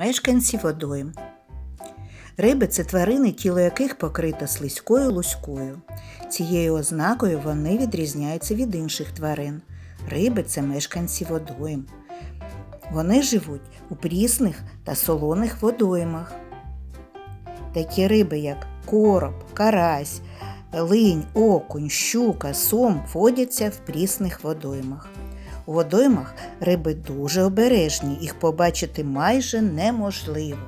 Мешканці водойм. Риби це тварини, тіло яких покрито слизькою луською. Цією ознакою вони відрізняються від інших тварин. Риби це мешканці водойм. Вони живуть у прісних та солоних водоймах. Такі риби, як короб, карась, линь, окунь, щука, сом водяться в прісних водоймах. У водоймах риби дуже обережні, їх побачити майже неможливо.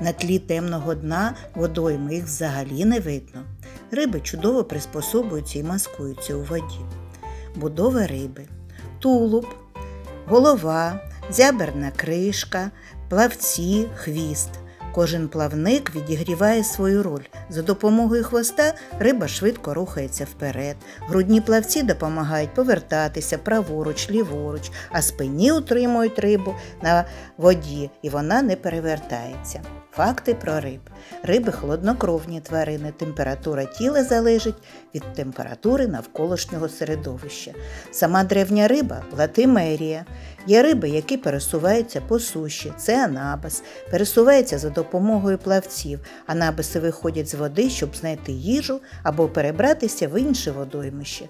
На тлі темного дна водойми їх взагалі не видно. Риби чудово приспособуються і маскуються у воді. Будова риби, тулуб, голова, зяберна кришка, плавці, хвіст. Кожен плавник відігріває свою роль. За допомогою хвоста риба швидко рухається вперед. Грудні плавці допомагають повертатися праворуч, ліворуч, а спині утримують рибу на воді, і вона не перевертається. Факти про риб. Риби холоднокровні тварини. Температура тіла залежить від температури навколишнього середовища. Сама древня риба латимерія. Є риби, які пересуваються по суші. Це анабас. Пересуваються за допомогою плавців. Анабаси виходять з води, щоб знайти їжу або перебратися в інше водоймище.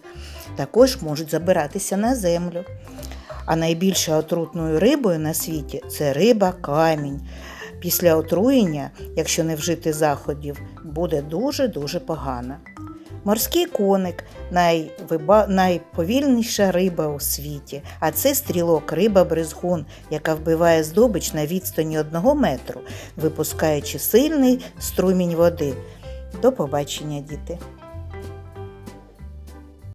Також можуть забиратися на землю. А найбільшою отрутною рибою на світі це риба камінь. Після отруєння, якщо не вжити заходів, буде дуже-дуже погано. Морський коник найвиба... найповільніша риба у світі, а це стрілок риба бризгун, яка вбиває здобич на відстані одного метру, випускаючи сильний струмінь води. До побачення, діти!